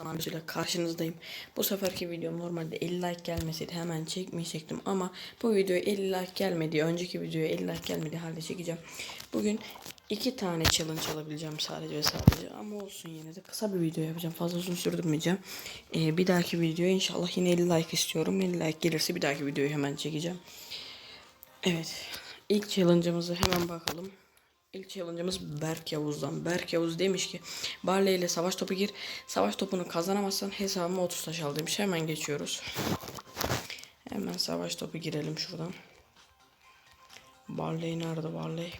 zamanıyla karşınızdayım. Bu seferki videom normalde 50 like gelmeseydi hemen çekmeyecektim ama bu videoya 50 like gelmedi. Önceki videoya 50 like gelmedi halde çekeceğim. Bugün iki tane challenge alabileceğim sadece ve sadece ama olsun yine de kısa bir video yapacağım. Fazla uzun sürdürmeyeceğim. Ee, bir dahaki videoya inşallah yine 50 like istiyorum. 50 like gelirse bir dahaki videoyu hemen çekeceğim. Evet. İlk challenge'ımızı hemen bakalım. İlk challenge'ımız Berk Yavuz'dan. Berk Yavuz demiş ki Barley ile savaş topu gir. Savaş topunu kazanamazsan hesabıma 30 taş al demiş. Hemen geçiyoruz. Hemen savaş topu girelim şuradan. Barley nerede Barley?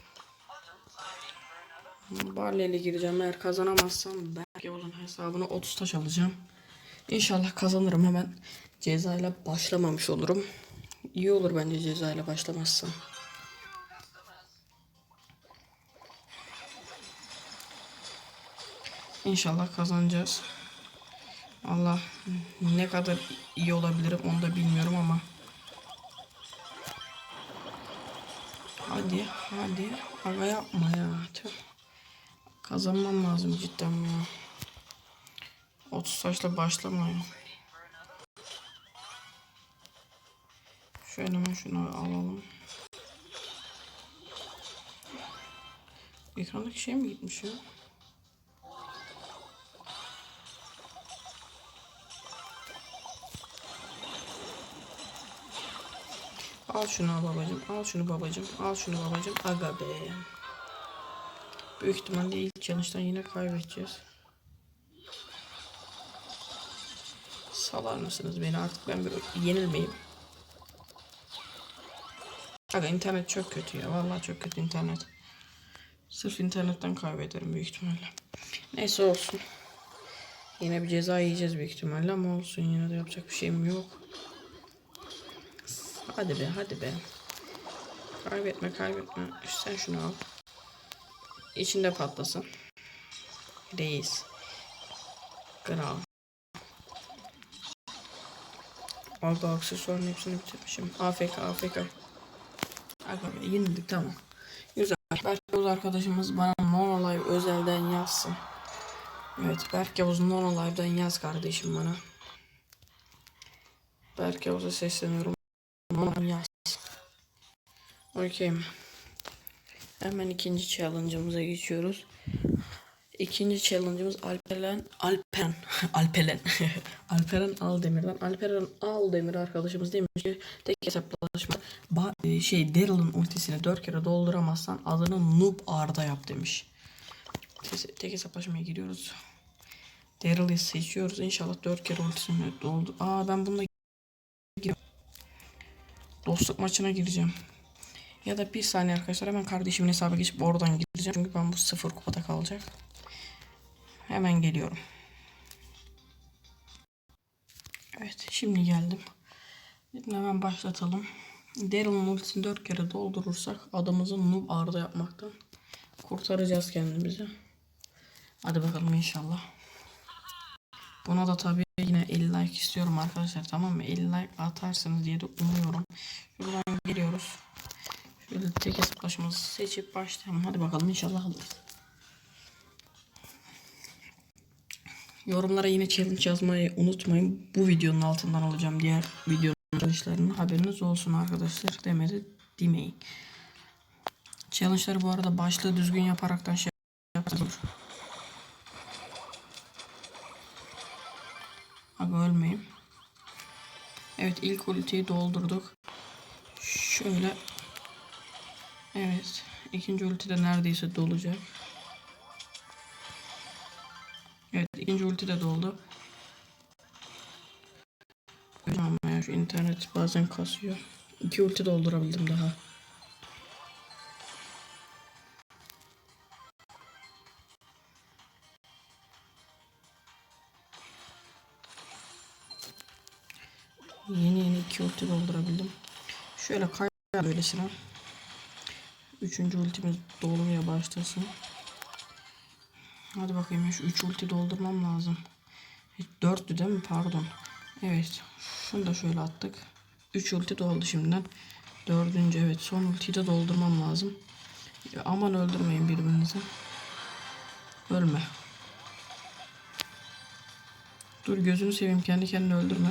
Barley ile gireceğim. Eğer kazanamazsam Berk Yavuz'un hesabına 30 taş alacağım. İnşallah kazanırım hemen. Cezayla başlamamış olurum. İyi olur bence cezayla başlamazsam. İnşallah kazanacağız. Allah ne kadar iyi olabilirim onu da bilmiyorum ama. Hadi hadi aga yapma ya. Tüh. Kazanmam lazım cidden ya. 30 saçla başlamayın. Şöyle hemen şunu alalım. Ekrandaki şey mi gitmiş ya? Al şunu babacım. Al şunu babacım. Al şunu babacım. Aga be. Büyük ihtimalle ilk challenge'dan yine kaybedeceğiz. Salar mısınız beni artık ben bir yenilmeyeyim. Aga internet çok kötü ya. Vallahi çok kötü internet. Sırf internetten kaybederim büyük ihtimalle. Neyse olsun. Yine bir ceza yiyeceğiz büyük ihtimalle ama olsun yine de yapacak bir şeyim yok. Hadi be hadi be. Kaybetme kaybetme. Sen şunu al. İçinde patlasın. Reis. Kral. Aldı aksesuarın hepsini bitirmişim. AFK AFK. Be yenildik tamam. Güzel. Berk Yavuz arkadaşımız bana non live özelden yazsın. Evet Berk Yavuz non live'dan yaz kardeşim bana. Berk Yavuz'a sesleniyorum. Non yaz. Okey. Hemen ikinci challenge'ımıza geçiyoruz. İkinci challenge'ımız Alperen Alperen Alperen Alperen Aldemir'den. Alperen Aldemir arkadaşımız demiş ki tek hesaplaşma ba- e, şey Daryl'ın ultisini 4 kere dolduramazsan adını Noob Arda yap demiş. Tek, hesaplaşmaya giriyoruz. Daryl'ı seçiyoruz. İnşallah 4 kere ultisini doldur. Aa ben bununla. Dostluk maçına gireceğim. Ya da bir saniye arkadaşlar hemen kardeşimin hesabına geçip oradan gireceğim. Çünkü ben bu sıfır kupada kalacak. Hemen geliyorum. Evet şimdi geldim. Şimdi hemen başlatalım. Daryl'ın ultisini 4 kere doldurursak adamızı noob arda yapmaktan kurtaracağız kendimizi. Hadi bakalım inşallah. Buna da tabii yine 50 like istiyorum arkadaşlar tamam mı? 50 like atarsınız diye de umuyorum. Şuradan geliyoruz. Şöyle tek hesaplaşmamızı seçip başlayalım. Hadi bakalım inşallah alırız. Yorumlara yine challenge yazmayı unutmayın. Bu videonun altından alacağım diğer videonun challenge'larını. Haberiniz olsun arkadaşlar. Demedi demeyin. Challenge'ları bu arada başlığı düzgün yaparaktan şey yapılır. Abi ölmeyeyim. Evet ilk ultiyi doldurduk. Şöyle. Evet. ikinci ulti de neredeyse dolacak. Evet ikinci ulti de doldu. Ama şu internet bazen kasıyor. İki ulti doldurabildim daha. Yeni yeni iki ulti doldurabildim. Şöyle kay böylesine. Üçüncü ultimiz dolmaya başlasın. Hadi bakayım şu 3 ulti doldurmam lazım. 4'tü değil mi? Pardon. Evet. Şunu da şöyle attık. 3 ulti doldu şimdiden. Dördüncü evet. Son ultiyi de doldurmam lazım. Ya aman öldürmeyin birbirinizi. Ölme. Dur gözünü seveyim kendi kendini öldürme.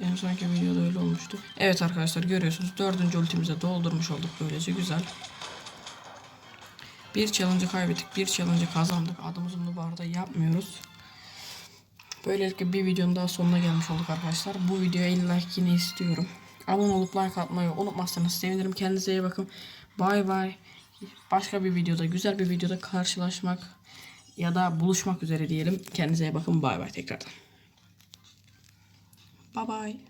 En sonki videoda öyle olmuştu. Evet arkadaşlar görüyorsunuz. Dördüncü ultimize doldurmuş olduk böylece güzel. Bir challenge'ı kaybettik. Bir challenge'ı kazandık. Adımızın bu arada yapmıyoruz. Böylelikle bir videonun daha sonuna gelmiş olduk arkadaşlar. Bu videoya 50 like yine istiyorum. Abone olup like atmayı unutmazsanız sevinirim. Kendinize iyi bakın. Bay bay. Başka bir videoda, güzel bir videoda karşılaşmak ya da buluşmak üzere diyelim. Kendinize iyi bakın. Bay bay tekrardan. Bye bye.